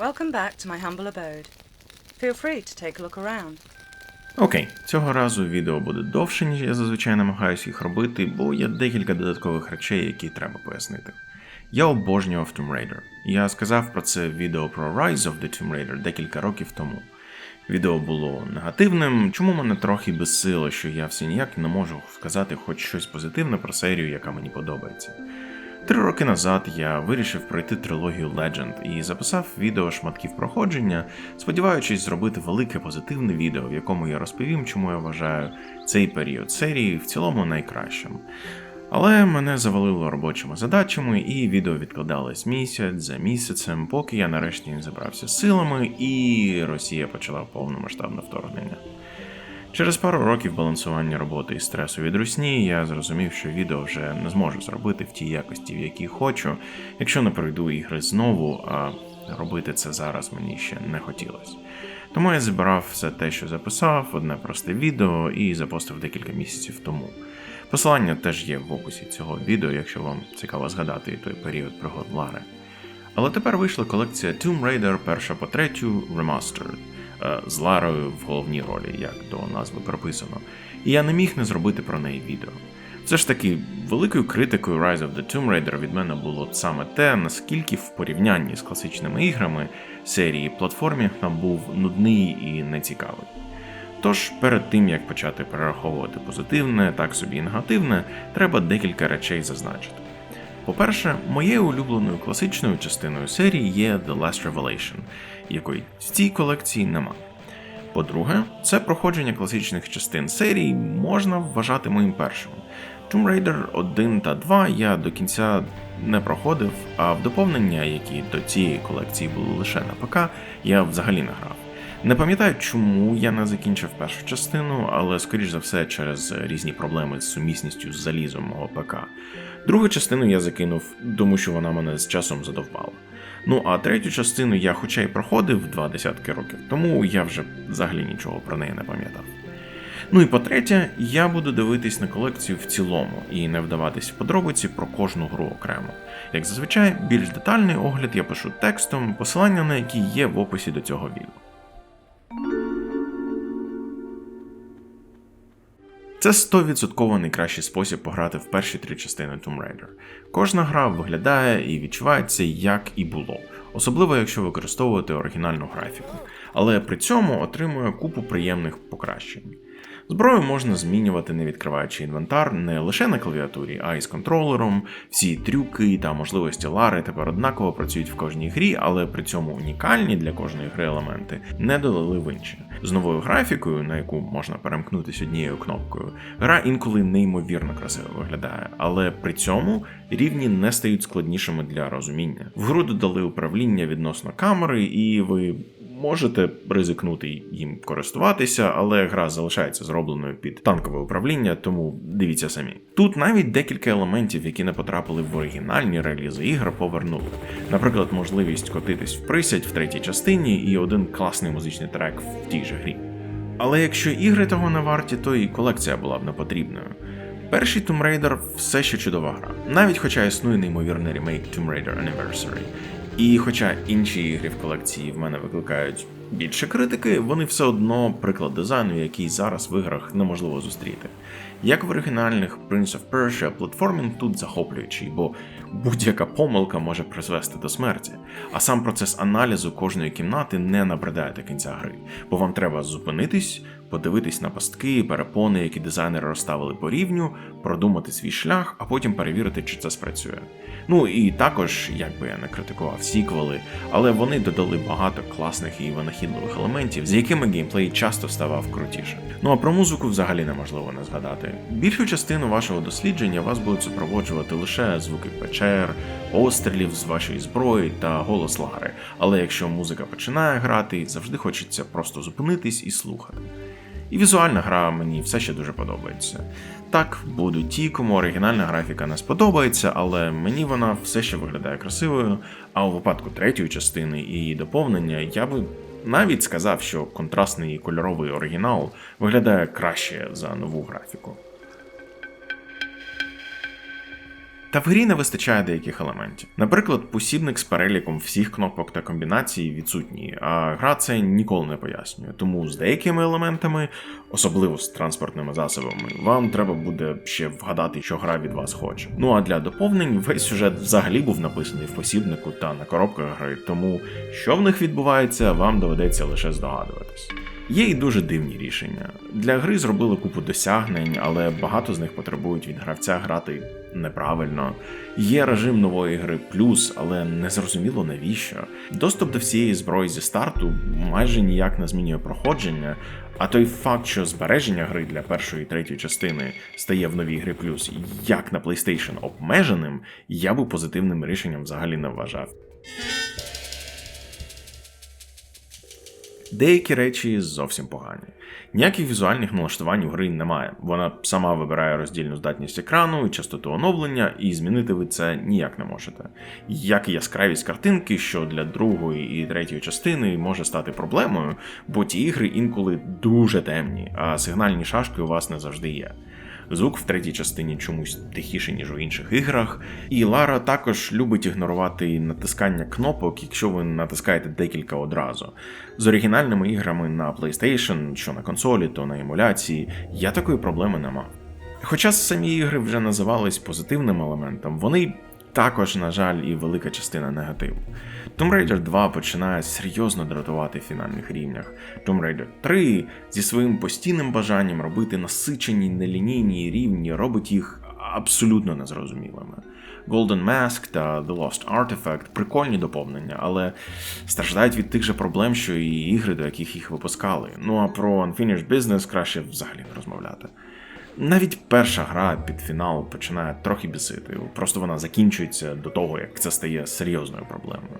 Welcome back to my humble abode. Feel free to take a look around. Окей, цього разу відео буде довше, ніж я зазвичай намагаюся їх робити, бо є декілька додаткових речей, які треба пояснити. Я обожнював Tomb Raider. Я сказав про це в відео про Rise of the Tomb Raider декілька років тому. Відео було негативним, чому мене трохи безсило, що я все ніяк не можу сказати хоч щось позитивне про серію, яка мені подобається. Три роки назад я вирішив пройти трилогію Legend і записав відео шматків проходження, сподіваючись зробити велике позитивне відео, в якому я розповім, чому я вважаю цей період серії в цілому найкращим. Але мене завалило робочими задачами, і відео відкладалось місяць за місяцем, поки я нарешті не забрався силами, і Росія почала повномасштабне вторгнення. Через пару років балансування роботи і стресу від русні я зрозумів, що відео вже не зможу зробити в тій якості, в якій хочу, якщо не пройду ігри знову, а робити це зараз мені ще не хотілося. Тому я збирав все те, що записав, одне просте відео і запостив декілька місяців тому. Посилання теж є в описі цього відео, якщо вам цікаво згадати той період пригод Лари. Але тепер вийшла колекція Tomb Raider перша по третю Remastered з Ларою в головній ролі, як до назви прописано, і я не міг не зробити про неї відео. Все ж таки, великою критикою Rise of the Tomb Raider від мене було саме те, наскільки в порівнянні з класичними іграми серії платформінг нам був нудний і нецікавий. Тож перед тим як почати перераховувати позитивне, так собі і негативне, треба декілька речей зазначити. По-перше, моєю улюбленою класичною частиною серії є The Last Revelation, якої в цій колекції нема. По-друге, це проходження класичних частин серії можна вважати моїм першим. Tomb Raider 1 та 2 я до кінця не проходив, а в доповнення, які до цієї колекції були лише на ПК, я взагалі не грав. Не пам'ятаю, чому я не закінчив першу частину, але скоріш за все через різні проблеми з сумісністю з залізом мого ПК. Другу частину я закинув, тому що вона мене з часом задовбала. Ну а третю частину я хоча й проходив два десятки років, тому я вже взагалі нічого про неї не пам'ятав. Ну і по-третє, я буду дивитись на колекцію в цілому і не вдаватись в подробиці про кожну гру окремо. Як зазвичай, більш детальний огляд я пишу текстом, посилання на які є в описі до цього відео. Це 100% найкращий спосіб пограти в перші три частини Tomb Raider. Кожна гра виглядає і відчувається як і було, особливо якщо використовувати оригінальну графіку, але при цьому отримує купу приємних покращень. Зброю можна змінювати, не відкриваючи інвентар не лише на клавіатурі, а й з контролером. Всі трюки та можливості Лари тепер однаково працюють в кожній грі, але при цьому унікальні для кожної гри елементи не додали в інші. З новою графікою, на яку можна перемкнутися однією кнопкою, гра інколи неймовірно красиво виглядає, але при цьому рівні не стають складнішими для розуміння. В гру додали управління відносно камери, і ви можете ризикнути їм користуватися, але гра залишається зробленою під танкове управління, тому дивіться самі. Тут навіть декілька елементів, які не потрапили в оригінальні релізи ігр, повернули. Наприклад, можливість котитись в присядь в третій частині і один класний музичний трек в тій же грі. Але якщо ігри того не варті, то і колекція була б не потрібною. Перший Tomb Raider все ще чудова гра, навіть хоча існує неймовірний ремейк Tomb Raider Anniversary. І хоча інші ігри в колекції в мене викликають більше критики, вони все одно приклад дизайну, який зараз в іграх неможливо зустріти. Як в оригінальних Prince of Persia, платформінг тут захоплюючий, бо будь-яка помилка може призвести до смерті, а сам процес аналізу кожної кімнати не набридає до кінця гри, бо вам треба зупинитись, подивитись на пастки, перепони, які дизайнери розставили по рівню, продумати свій шлях, а потім перевірити, чи це спрацює. Ну і також, як би я не критикував сіквели, але вони додали багато класних і винахідливих елементів, з якими геймплей часто ставав крутіше. Ну а про музику взагалі неможливо не згадати. Більшу частину вашого дослідження вас будуть супроводжувати лише звуки печер, пострілів з вашої зброї та голос Лари. Але якщо музика починає грати, завжди хочеться просто зупинитись і слухати. І візуальна гра мені все ще дуже подобається. Так, будуть ті, кому оригінальна графіка не сподобається, але мені вона все ще виглядає красивою. А у випадку третьої частини і її доповнення я би навіть сказав, що контрастний кольоровий оригінал виглядає краще за нову графіку. Та в грі не вистачає деяких елементів. Наприклад, посібник з переліком всіх кнопок та комбінацій відсутній, а гра це ніколи не пояснює. Тому з деякими елементами, особливо з транспортними засобами, вам треба буде ще вгадати, що гра від вас хоче. Ну а для доповнень весь сюжет взагалі був написаний в посібнику та на коробках гри, тому що в них відбувається, вам доведеться лише здогадуватись. Є і дуже дивні рішення. Для гри зробили купу досягнень, але багато з них потребують від гравця грати неправильно. Є режим нової гри плюс, але не зрозуміло навіщо. Доступ до всієї зброї зі старту майже ніяк не змінює проходження. А той факт, що збереження гри для першої і третьої частини стає в новій грі плюс як на PlayStation обмеженим, я би позитивним рішенням взагалі не вважав. Деякі речі зовсім погані. Ніяких візуальних налаштувань у гри немає. Вона сама вибирає роздільну здатність екрану і частоту оновлення, і змінити ви це ніяк не можете. Як і яскравість картинки, що для другої і третьої частини може стати проблемою, бо ті ігри інколи дуже темні, а сигнальні шашки у вас не завжди є. Звук в третій частині чомусь тихіший, ніж у інших іграх. І Лара також любить ігнорувати натискання кнопок, якщо ви натискаєте декілька одразу. З оригінальними іграми на PlayStation, що на консолі, то на емуляції, я такої проблеми не мав. Хоча самі ігри вже називались позитивним елементом, вони також, на жаль, і велика частина негативу. Tomb Raider 2 починає серйозно дратувати в фінальних рівнях. Tomb Raider 3 зі своїм постійним бажанням робити насичені нелінійні рівні робить їх абсолютно незрозумілими. Golden Mask та The Lost Artifact прикольні доповнення, але страждають від тих же проблем, що і ігри, до яких їх випускали. Ну а про Unfinished Business краще взагалі не розмовляти. Навіть перша гра під фінал починає трохи бісити, просто вона закінчується до того, як це стає серйозною проблемою.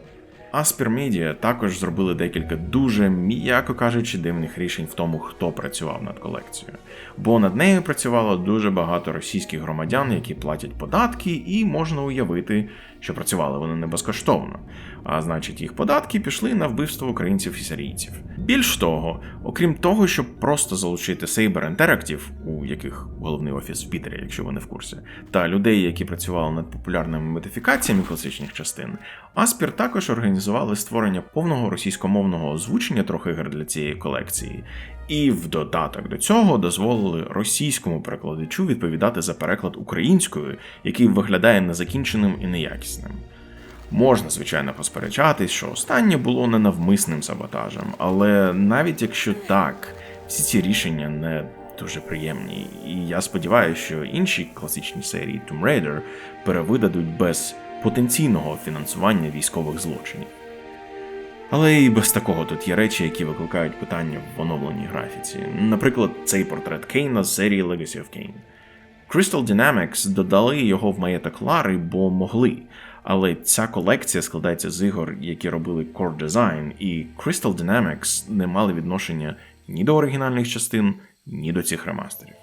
Aspir Media також зробили декілька дуже, м'яко кажучи, дивних рішень в тому, хто працював над колекцією. Бо над нею працювало дуже багато російських громадян, які платять податки, і можна уявити, що працювали вони не безкоштовно. А значить, їх податки пішли на вбивство українців і сирійців. Більш того, окрім того, щоб просто залучити Saber Interactive, у яких головний офіс в Пітері, якщо ви не в курсі, та людей, які працювали над популярними модифікаціями класичних частин, Аспір також організували створення повного російськомовного озвучення трьох ігор для цієї колекції, і в додаток до цього дозволили російському перекладачу відповідати за переклад українською, який виглядає незакінченим і неякісним. Можна, звичайно, посперечатись, що останнє було ненавмисним саботажем, але навіть якщо так, всі ці рішення не дуже приємні, і я сподіваюся, що інші класичні серії Tomb Raider перевидадуть без потенційного фінансування військових злочинів. Але і без такого тут є речі, які викликають питання в оновленій графіці. Наприклад, цей портрет Кейна з серії Legacy of Kane. Crystal Dynamics додали його в маєток Лари, бо могли. Але ця колекція складається з ігор, які робили Core Design, і Crystal Dynamics не мали відношення ні до оригінальних частин, ні до цих ремастерів.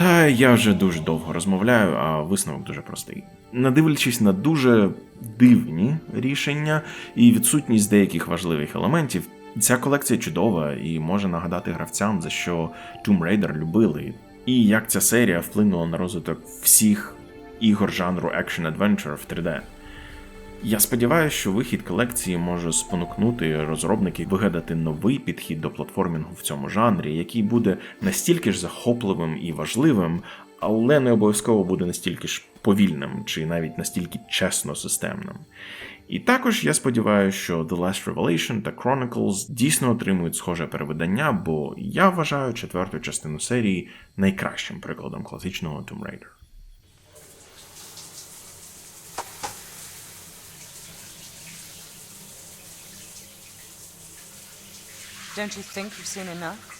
Та я вже дуже довго розмовляю, а висновок дуже простий. Надивлячись на дуже дивні рішення і відсутність деяких важливих елементів, ця колекція чудова і може нагадати гравцям, за що Tomb Raider любили, і як ця серія вплинула на розвиток всіх ігор жанру Action Adventure в 3D. Я сподіваюся, що вихід колекції може спонукнути розробників вигадати новий підхід до платформінгу в цьому жанрі, який буде настільки ж захопливим і важливим, але не обов'язково буде настільки ж повільним чи навіть настільки чесно системним. І також я сподіваюся, що The Last Revelation та Chronicles дійсно отримують схоже перевидання, бо я вважаю четверту частину серії найкращим прикладом класичного Tomb Raider. Don't you think you've seen enough?